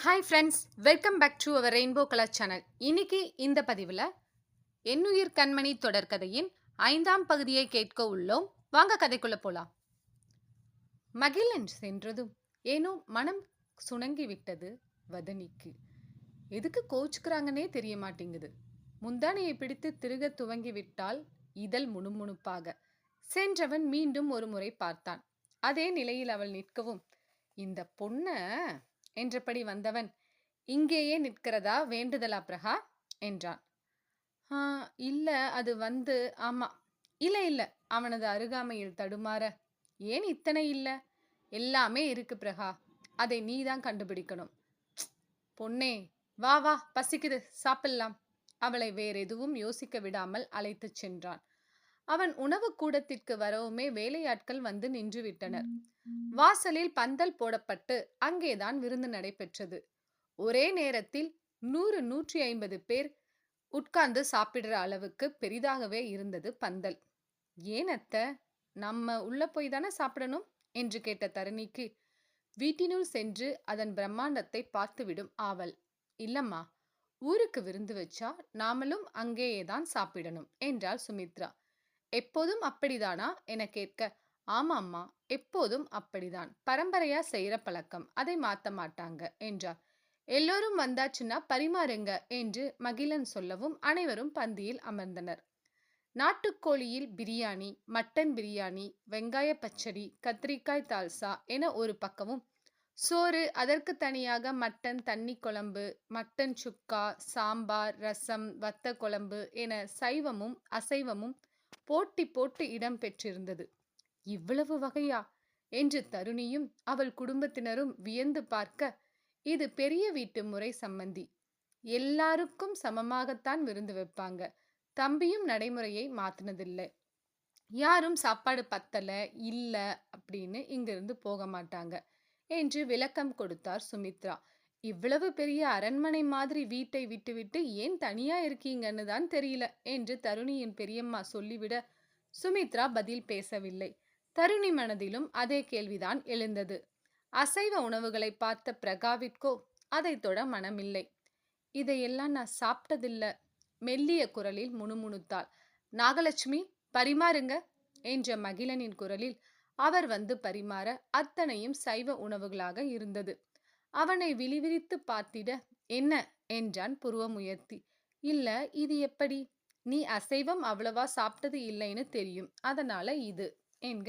Hi friends welcome back to our rainbow colour channel இன்னைக்கு இந்த பதிவில் எண்ணுயிர் கண்மணி தொடர்கதையின் ஐந்தாம் பகுதியை கேட்க உள்ளோம். வாங்க கதைக்குள்ள போலாம். மகிழன் சென்றதும் ஏனோ மனம் சுணங்கி விட்டது வதனிக்கு. எதுக்கு கோச்சுக்கிறாங்கன்னே தெரிய மாட்டேங்குது. முந்தானையை பிடித்து திருக துவங்கி விட்டால் இதழ் முணுமுணுப்பாக. சென்றவன் மீண்டும் ஒரு முறை பார்த்தான். அதே நிலையில் அவள் நிற்கவும் இந்த பொண்ணை என்றபடி வந்தவன் இங்கேயே நிற்கிறதா வேண்டுதலா பிரகா? என்றான். ஆ இல்லை அது வந்து ஆமா இல்லை இல்லை அவனது அருகாமையில் தடுமாற ஏன் இத்தனை இல்லை? எல்லாமே இருக்கு பிரகா அதை நீதான் கண்டுபிடிக்கணும். பொன்னே வா வா பசிக்குது சாப்பிடலாம். அவளை வேறெதுவும் யோசிக்க விடாமல் அழைத்துச் சென்றான். அவன் உணவு கூடத்திற்கு வரவுமே வேலையாட்கள் வந்து நின்று விட்டனர் வாசலில் பந்தல் போடப்பட்டு அங்கேதான் விருந்து நடைபெற்றது. ஒரே நேரத்தில் நூறு நூற்றி ஐம்பது பேர் உட்கார்ந்து சாப்பிடுற அளவுக்கு பெரிதாகவே இருந்தது பந்தல். ஏன் அத்த நம்ம உள்ள போய் தானே சாப்பிடணும்? என்று கேட்ட தரணிக்கு வீட்டினுள் சென்று அதன் பிரம்மாண்டத்தை பார்த்துவிடும் ஆவல். இல்லம்மா ஊருக்கு விருந்து வச்சா நாமளும் அங்கேயே தான் சாப்பிடணும் என்றாள் சுமித்ரா. எப்போதும் அப்படிதானா? என கேட்க ஆமாம்மா எப்போதும் அப்படிதான். பரம்பரையா செய்யற பழக்கம். அதை மாத்த மாட்டாங்க என்றார். எல்லோரும் வந்தாச்சுன்னா பரிமாறுங்க என்று மகிழன் சொல்லவும் அனைவரும் பந்தியில் அமர்ந்தனர். நாட்டுக்கோழியில் பிரியாணி மட்டன் பிரியாணி வெங்காய பச்சடி கத்திரிக்காய் தால்சா என ஒரு பக்கமும் சோறு அதற்கு தனியாக மட்டன் தண்ணி குழம்பு மட்டன் சுக்கா சாம்பார் ரசம் வத்த குழம்பு என சைவமும் அசைவமும் போட்டி போட்டு இடம் பெற்றிருந்தது. இவ்வளவு வகையா? என்று தருணியும் அவள் குடும்பத்தினரும் வியந்து பார்க்க இது பெரிய வீட்டு முறை சம்மந்தி எல்லாருக்கும் சமமாகத்தான் விருந்து வைப்பாங்க. தம்பியும் நடைமுறையை மாத்தினதில்லை. யாரும் சாப்பாடு பத்தல இல்ல அப்படின்னு இங்கிருந்து போக மாட்டாங்க என்று விளக்கம் கொடுத்தார் சுமித்ரா. இவ்வளவு பெரிய அரண்மனை மாதிரி வீட்டை விட்டுவிட்டு ஏன் தனியா இருக்கீங்கன்னு தான் தெரியல என்று தருணியின் பெரியம்மா சொல்லிவிட சுமித்ரா பதில் பேசவில்லை. தருணி மனதிலும் அதே கேள்விதான் எழுந்தது. அசைவ உணவுகளை பார்த்த பிரகாவிற்கோ அதை தொட மனமில்லை. இதையெல்லாம் நான் சாப்பிட்டதில்ல. மெல்லிய குரலில் முணுமுணுத்தாள். நாகலட்சுமி பரிமாறுங்க என்ற மகிழனின் குரலில் அவர் வந்து பரிமாற அத்தனையும் சைவ உணவுகளாக இருந்தது. அவனை விழிவிரித்து பார்த்திட என்ன? என்றான் புருவம் உயர்த்தி இல்ல இது எப்படி? நீ அசைவம் அவ்வளவா சாப்பிட்டது இல்லைன்னு தெரியும். அதனால இது. என்க?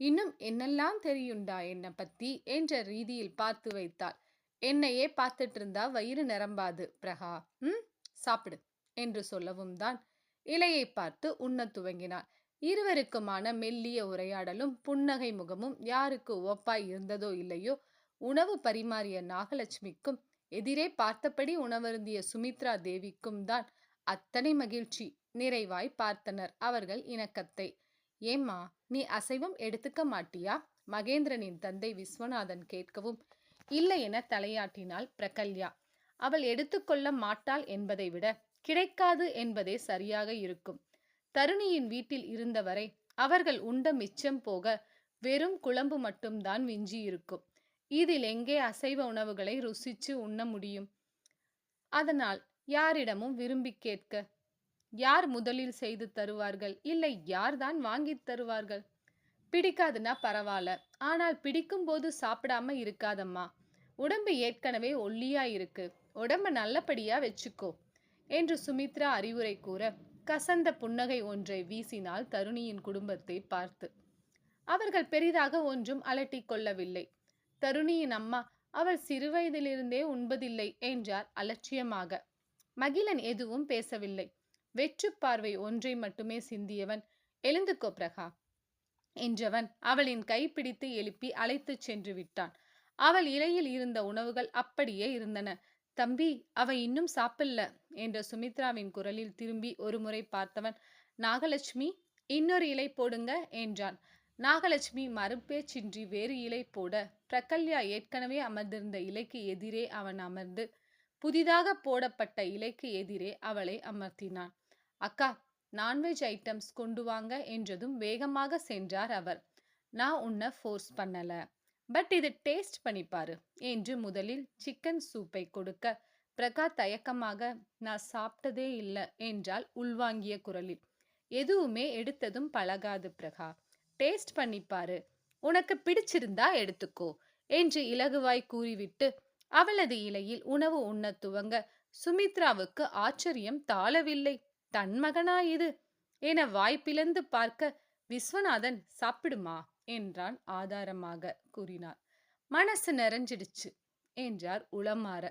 இன்னும் என்னெல்லாம் தெரியுண்டா என்னை பத்தி? என்ற ரீதியில் பார்த்து வைத்தாள். என்னையே பார்த்துட்டு இருந்தா வயிறு நிரம்பாது பிரகா. ம்? சாப்பிடு. என்று சொல்லவும் தான் இலையை பார்த்து உண்ண துவங்கினாள். இருவருக்குமான மெல்லிய உரையாடலும் புன்னகை முகமும் யாருக்கு ஒப்பாய் இருந்ததோ இல்லையோ உணவு பரிமாறிய நாகலட்சுமிக்கும் எதிரே பார்த்தபடி உணவருந்திய சுமித்ரா தேவிக்கும் தான் அத்தனை மகிழ்ச்சி நிறைவாய் பார்த்தனர் அவர்கள் இணக்கத்தை. ஏம்மா நீ அசைவம் எடுத்துக்க மாட்டியா? மகேந்திரனின் தந்தை விஸ்வநாதன் கேட்கவும் இல்லை என தலையாட்டினாள் பிரகல்யா. அவள் எடுத்துக்கொள்ள மாட்டாள் என்பதை விட கிடைக்காது என்பதே சரியாக இருக்கும். தருணியின் வீட்டில் இருந்தவரை அவர்கள் உண்ட மிச்சம் போக வெறும் குழம்பு மட்டும்தான் விஞ்சி இருக்கும் இதில் எங்கே அசைவ உணவுகளை ருசிச்சு உண்ண முடியும்? அதனால் யாரிடமும் விரும்பி கேட்க யார் முதலில் செய்து தருவார்கள்? இல்லை யார்தான் வாங்கி தருவார்கள்? பிடிக்காதுன்னா பரவாயில்ல. ஆனால் பிடிக்கும் போது சாப்பிடாம இருக்காதம்மா. உடம்பு ஏற்கனவே ஒல்லியா இருக்கு. உடம்ப நல்லபடியா வச்சுக்கோ என்று சுமித்ரா அறிவுரை கூற கசந்த புன்னகை ஒன்றை வீசினாள் தருணியின் குடும்பத்தை பார்த்து. அவர்கள் பெரிதாக ஒன்றும் அலட்டிக் கொள்ளவில்லை. தருணியின் அம்மா அவள் சிறுவயதிலிருந்தே உண்பதில்லை என்றார் அலட்சியமாக. மகிழன் எதுவும் பேசவில்லை. வெற்று பார்வை ஒன்றை மட்டுமே சிந்தியவன் எழுந்துக்கோ பிரகா என்றவன் அவளின் கைப்பிடித்து எழுப்பி அழைத்துச் சென்று விட்டான். அவள் இலையில் இருந்த உணவுகள் அப்படியே இருந்தன. தம்பி அவ இன்னும் சாப்பிடல என்ற சுமித்ராவின் குரலில் திரும்பி ஒருமுறை பார்த்தவன் நாகலட்சுமி இன்னொரு இலை போடுங்க என்றான். நாகலட்சுமி மறுபேச்சின்றி வேறு இலை போட பிரகல்யா ஏற்கனவே அமர்ந்திருந்த இலைக்கு எதிரே அவன் அமர்ந்து புதிதாக போடப்பட்ட இலைக்கு எதிரே அவளை அமர்த்தினான். அக்கா நான்வெஜ் ஐட்டம்ஸ் கொண்டு வாங்க என்றதும் வேகமாக சென்றார் அவர். நான் உன்னை ஃபோர்ஸ் பண்ணல. பட் இது டேஸ்ட் பண்ணிப்பாரு என்று முதலில் சிக்கன் சூப்பை கொடுக்க பிரகா தயக்கமாக நான் சாப்பிட்டதே இல்லை என்றால் உள்வாங்கிய குரலில். எதுவுமே எடுத்ததும் பழகாது பிரகா. டேஸ்ட் பண்ணிப்பாரு உனக்கு பிடிச்சிருந்தா எடுத்துக்கோ என்று இலகுவாய் கூறிவிட்டு அவளது இலையில் உணவு உண்ணத் துவங்க சுமித்ராவுக்கு ஆச்சரியம் தாளவில்லை. தன் மகனா இது? என வாய்ப்பிழந்து பார்க்க விஸ்வநாதன் சாப்பிடுமா? என்றான் ஆதாரமாக கூறினார். மனசு நிறைஞ்சிடுச்சு என்றார் உளமாற.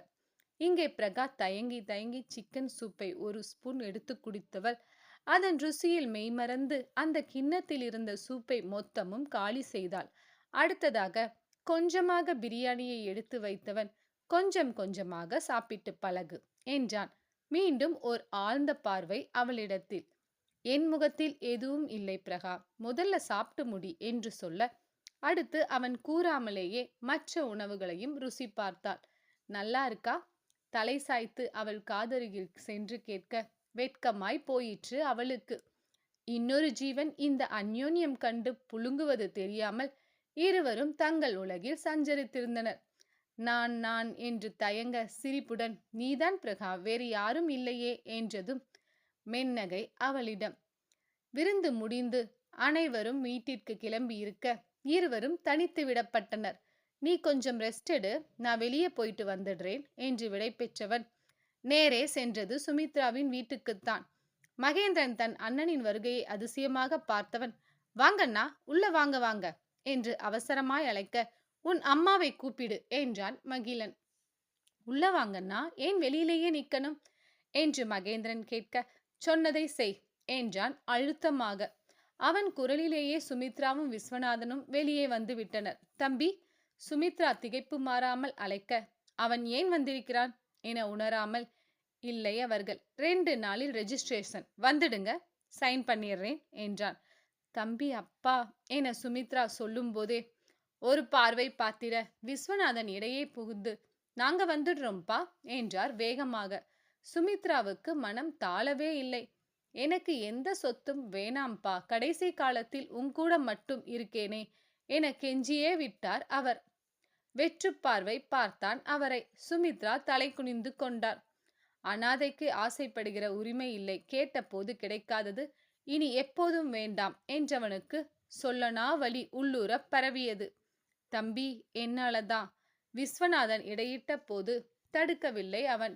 இங்கே பிரகா தயங்கி தயங்கி சிக்கன் சூப்பை ஒரு ஸ்பூன் எடுத்து குடித்தவள் அதன் ருசியில் மெய்மறந்து அந்த கிண்ணத்தில் இருந்த சூப்பை மொத்தமும் காலி செய்தாள். அடுத்ததாக கொஞ்சமாக பிரியாணியை எடுத்து வைத்தவன் கொஞ்சம் கொஞ்சமாக சாப்பிட்டு பழகு என்றான். மீண்டும் ஓர் ஆழ்ந்த பார்வை அவளிடத்தில். என் முகத்தில் எதுவும் இல்லை பிரகா முதல்ல சாப்பிட்டு முடி என்று சொல்ல. அடுத்து அவன் கூறாமலேயே மற்ற உணவுகளையும் ருசி பார்த்தாள். நல்லா இருக்கா? தலை சாய்த்து அவள் காதருகில் சென்று கேட்க வெட்கமாய் போயிற்று அவளுக்கு. இன்னொரு ஜீவன் இந்த அந்யோன்யம் கண்டு புழுங்குவது தெரியாமல் இருவரும் தங்கள் உலகில் சஞ்சரித்திருந்தனர். நான் நான் என்று தயங்க சிரிப்புடன் நீதான் பிரகா வேறு யாரும் இல்லையே என்றதும் மென்னகை அவளிடம். விருந்து முடிந்து அனைவரும் வீட்டிற்கு கிளம்பி இருக்க இருவரும் தனித்து விடப்பட்டனர். நீ கொஞ்சம் ரெஸ்ட் எடு நான் வெளியே போயிட்டு வந்துடுறேன் என்று விடை பெற்றவன் நேரே சென்றது சுமித்ராவின் வீட்டுக்குத்தான். மகேந்திரன் தன் அண்ணனின் வருகையை அதிசயமாக பார்த்தவன் வாங்கண்ணா உள்ள வாங்க வாங்க என்று அவசரமாய் அழைக்க உன் அம்மாவை கூப்பிடு என்றான் மகிழன். உள்ள வாங்கண்ணா ஏன் வெளியிலேயே நிக்கணும்? என்று மகேந்திரன் கேட்க சொன்னதை செய் என்றான் அழுத்தமாக. அவன் குரலிலேயே சுமித்ராவும் விஸ்வநாதனும் வெளியே வந்து விட்டனர் தம்பி சுமித்ரா திகைப்பு மாறாமல் அழைக்க அவன் ஏன் வந்திருக்கிறான்? என உணராமல் இல்லை அவர்கள். ரெண்டு நாளில் ரெஜிஸ்ட்ரேஷன் வந்துடுங்க. சைன் பண்ணிடுறேன் என்றான். தம்பி அப்பா என சுமித்ரா சொல்லும்போதே ஒரு பார்வை பார்த்திட விஸ்வநாதன் இடையே புகுந்து நாங்க வந்துடுறோம்ப்பா என்றார் வேகமாக. சுமித்ராவுக்கு மனம் தாளவே இல்லை. எனக்கு எந்த சொத்தும் வேணாம்ப்பா. கடைசி காலத்தில் உங்கூட மட்டும் இருக்கேனே என கெஞ்சியே விட்டார் அவர். வெற்று பார்வை பார்த்தான் அவரை. சுமித்ரா தலை குனிந்து கொண்டார். அனாதைக்கு ஆசைப்படுகிற உரிமை இல்லை. கேட்டபோது கிடைக்காதது இனி எப்போதும் வேண்டாம் என்றவனுக்கு சொல்லனா வழி உள்ளூர பரவியது. தம்பி என்னாலதான் விஸ்வநாதன் இடையிட்ட போது தடுக்கவில்லை அவன்.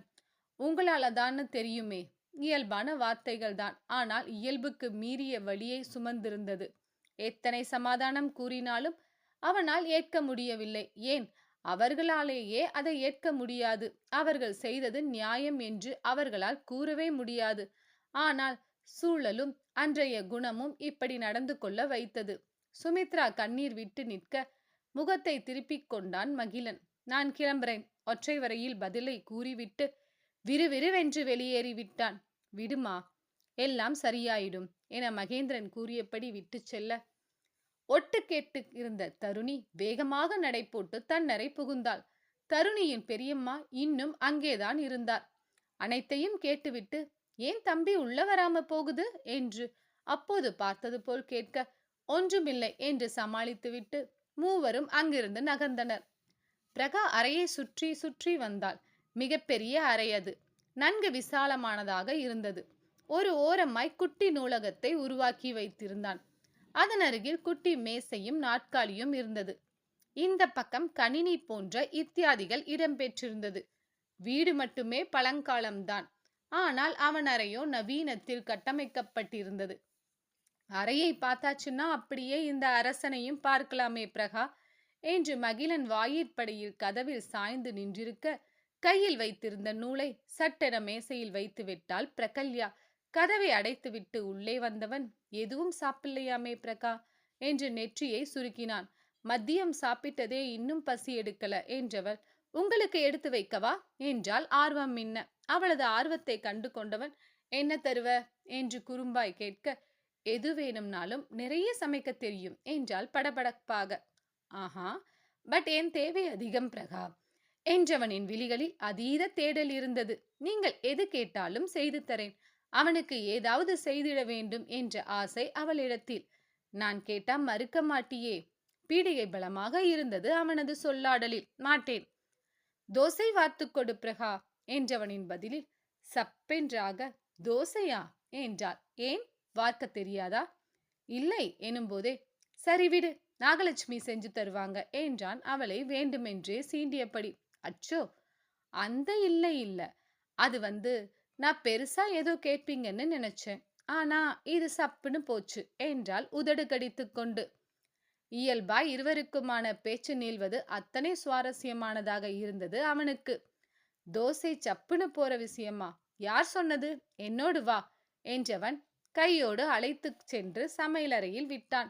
உங்களாலதான்னு தெரியுமே. இயல்பான வார்த்தைகள் தான் ஆனால் இயல்புக்கு மீறிய வழியை சுமந்திருந்தது. எத்தனை சமாதானம் கூறினாலும் அவனால் ஏற்க முடியவில்லை. ஏன்? அவர்களாலேயே அதை ஏற்க முடியாது. அவர்கள் செய்தது நியாயம் என்று அவர்களால் கூறவே முடியாது. ஆனால் சூழலும் அன்றைய குணமும் இப்படி நடந்து கொள்ள வைத்தது. சுமித்ரா கண்ணீர் விட்டு நிற்க முகத்தை திருப்பிக் கொண்டான் மகிழன். நான் கிளம்புறேன். ஒற்றை வரையில் பதிலை கூறிவிட்டு விறுவிறுவென்று வெளியேறிவிட்டான் விடுமா எல்லாம் சரியாயிடும் என மகேந்திரன் கூறியபடி விட்டு செல்ல ஒட்டு கேட்டு இருந்த தருணி வேகமாக நடை போட்டு தன்னரை புகுந்தாள். தருணியின் பெரியம்மா இன்னும் அங்கேதான் இருந்தார். அனைத்தையும் கேட்டுவிட்டு ஏன் தம்பி உள்ள வராம போகுது? என்று அப்போது பார்த்தது போல் கேட்க ஒன்றுமில்லை என்று சமாளித்துவிட்டு மூவரும் அங்கிருந்து நகர்ந்தனர். பிரகா அறையை சுற்றி சுற்றி வந்தாள். மிகப்பெரிய அறை அது. நன்கு விசாலமானதாக இருந்தது. ஒரு ஓரமாய் குட்டி நூலகத்தை உருவாக்கி வைத்திருந்தான். அதன் அருகில் குட்டி மேசையும் நாட்காலியும் இருந்தது. இந்த பக்கம் கணினி போன்ற இத்தியாதிகள் இடம்பெற்றிருந்தது வீடு மட்டுமே பழங்காலம்தான். ஆனால் அவன் அறையோ நவீனத்தில் கட்டமைக்கப்பட்டிருந்தது. அறையை பார்த்தாச்சுன்னா அப்படியே இந்த அரசனையும் பார்க்கலாமே பிரகா என்று மகிழன் வாயிற்படையில் கதவில் சாய்ந்து நின்றிருக்க கையில் வைத்திருந்த நூலை சட்டென மேசையில் வைத்து விட்டால் பிரகல்யா. கதவை அடைத்துவிட்டு உள்ளே வந்தவன் எதுவும் சாப்பிடலையாமே பிரகா என்று நெற்றியை சுருக்கினான். மதியம் சாப்பிட்டதே இன்னும் பசி எடுக்கல என்றவள் உங்களுக்கு எடுத்து வைக்கவா? என்றால் ஆர்வம் மின்ன. அவளது ஆர்வத்தை கண்டு கொண்டவன் என்ன தருவ? என்று குறும்பாய் கேட்க எது வேணும்னாலும் நிறைய சமைக்க தெரியும் என்றால் படபடப்பாக. ஆஹா பட் என் தேவை அதிகம் பிரகா என்றவனின் விழிகளில் அதீத தேடல் இருந்தது. நீங்கள் எது கேட்டாலும் செய்து தரேன் அவனுக்கு ஏதாவது செய்திட வேண்டும் என்ற ஆசை அவளிடத்தில். நான் கேட்டா மறுக்க மாட்டியே. பீடிகை பலமாக இருந்தது அவனது சொல்லாடலில். மாட்டேன். தோசை வார்த்துக் கொடு பிரகா என்றவனின் பதிலில் சப்பென்றாக தோசையா என்றாள். ஏன்? வார்க்க தெரியாதா? இல்லை எனும்போதே சரி விடு நாகலட்சுமி செஞ்சு தருவாங்க என்றான். அவளை வேண்டுமென்றே சீண்டியபடி. அச்சோ! அந்த இல்லை இல்ல. அது வந்து நான் பெருசா ஏதோ கேட்பீங்கன்னு நினைச்சேன். ஆனா இது சப்புன்னு போச்சு. என்றால் உதடு கடித்து கொண்டு. இயல்பாய் இருவருக்குமான பேச்சு நீள்வது அத்தனை சுவாரஸ்யமானதாக இருந்தது அவனுக்கு. தோசை சப்புன்னு போற விஷயமா? யார் சொன்னது? என்னோடு வா என்றவன் கையோடு அழைத்துச் சென்று சமையலறையில் விட்டான்.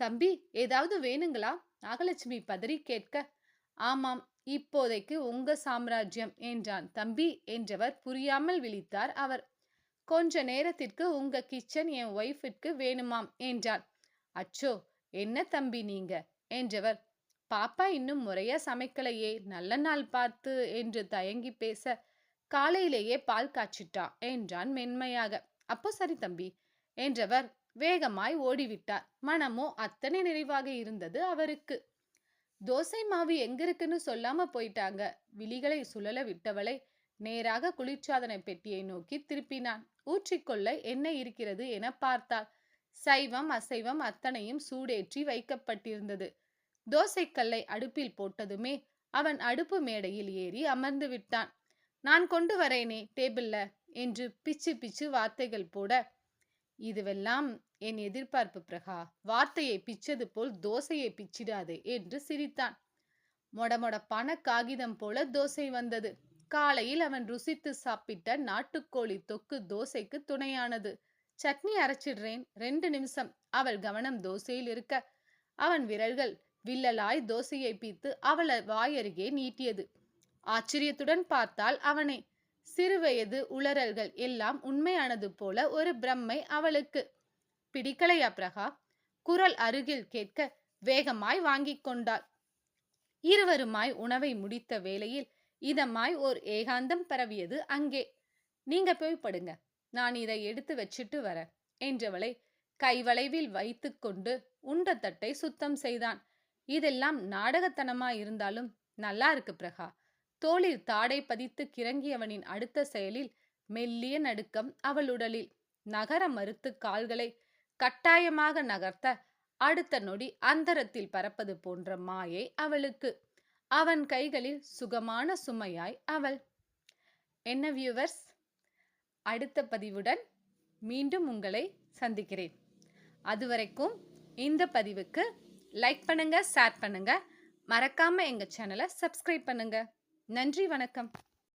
தம்பி ஏதாவது வேணுங்களா? நாகலட்சுமி பதறி கேட்க ஆமாம் இப்போதைக்கு உங்க சாம்ராஜ்யம் என்றான். தம்பி என்றவர் புரியாமல் விழித்தார் அவர். கொஞ்ச நேரத்திற்கு உங்க கிச்சன் என் ஒய்ஃபிற்கு வேணுமாம் என்றார். அச்சோ என்ன தம்பி நீங்க என்றவர். பாப்பா இன்னும் முறையா சமைக்கலையே நல்ல நாள் பார்த்து என்று தயங்கி பேச காலையிலேயே பால் காய்ச்சிட்டா என்றான் மென்மையாக. அப்போ சரி தம்பி என்றவர் வேகமாய் ஓடிவிட்டார். மனமோ அத்தனை நிறைவாக இருந்தது அவருக்கு. தோசை மாவு எங்க இருக்குன்னு சொல்லாம போயிட்டாங்க. விழிகளை சுழல விட்டவளை நேராக குளிர்ச்சாதன பெட்டியை நோக்கி திருப்பினான். ஊற்றிக்கொள்ள என்ன இருக்கிறது என பார்த்தாள். சைவம் அசைவம் அத்தனையும் சூடேற்றி வைக்கப்பட்டிருந்தது. தோசைக்கல்லை அடுப்பில் போட்டதுமே அவன் அடுப்பு மேடையில் ஏறி அமர்ந்து விட்டான். நான் கொண்டு வரேனே டேபிள்ல என்று பிச்சு பிச்சு வார்த்தைகள் போட இதுவெல்லாம் என் எதிர்பார்ப்பு பிரகா வார்த்தையை பிச்சது போல் தோசையை பிச்சிடாதே என்று சிரித்தான். மொடமொடப்பான காகிதம் போல தோசை வந்தது. காலையில் அவன் ருசித்து சாப்பிட்ட நாட்டுக்கோழி தொக்கு தோசைக்கு துணையானது. சட்னி அரைச்சிடுறேன் ரெண்டு நிமிஷம். அவள் கவனம் தோசையில் இருக்க. அவன் விரல்கள் வில்லலாய் தோசையை பீத்து அவளை வாயருகே நீட்டியது. ஆச்சரியத்துடன் பார்த்தால் அவனை. சிறுவயது உளறல்கள் எல்லாம் உண்மையானது போல ஒரு பிரம்மை அவளுக்கு. பிடிக்கலையா பிரகா குரல் அருகில் கேட்க வேகமாய் வாங்கிக் கொண்டாள். இருவருமாய் உணவை முடித்த வேளையில் இதமாய் ஓர் ஏகாந்தம் பரவியது அங்கே. நீங்க போய் படுங்க. நான் இதை எடுத்து வச்சிட்டு வரேன் என்றவளை கைவளைவில் வைத்து கொண்டு உண்ட தட்டை சுத்தம் செய்தான். இதெல்லாம் நாடகத்தனமா இருந்தாலும் நல்லா இருக்கு பிரகா தோளில் தாடை பதித்து கிறங்கியவனின் அடுத்த செயலில் மெல்லிய நடுக்கம் அவள் உடலில் நகர மறுத்து கால்களை கட்டாயமாக நகர்த்த அடுத்த நொடி அந்தரத்தில் பறப்பது போன்ற மாயை அவளுக்கு. அவன் கைகளில் சுகமான சுமையாய் அவள். என்ன வியூவர்ஸ் அடுத்த பதிவுடன் மீண்டும் உங்களை சந்திக்கிறேன். அதுவரைக்கும் இந்த பதிவுக்கு லைக் பண்ணுங்க ஷேர் பண்ணுங்க. மறக்காம எங்க சேனலை சப்ஸ்கிரைப் பண்ணுங்க. நன்றி வணக்கம்.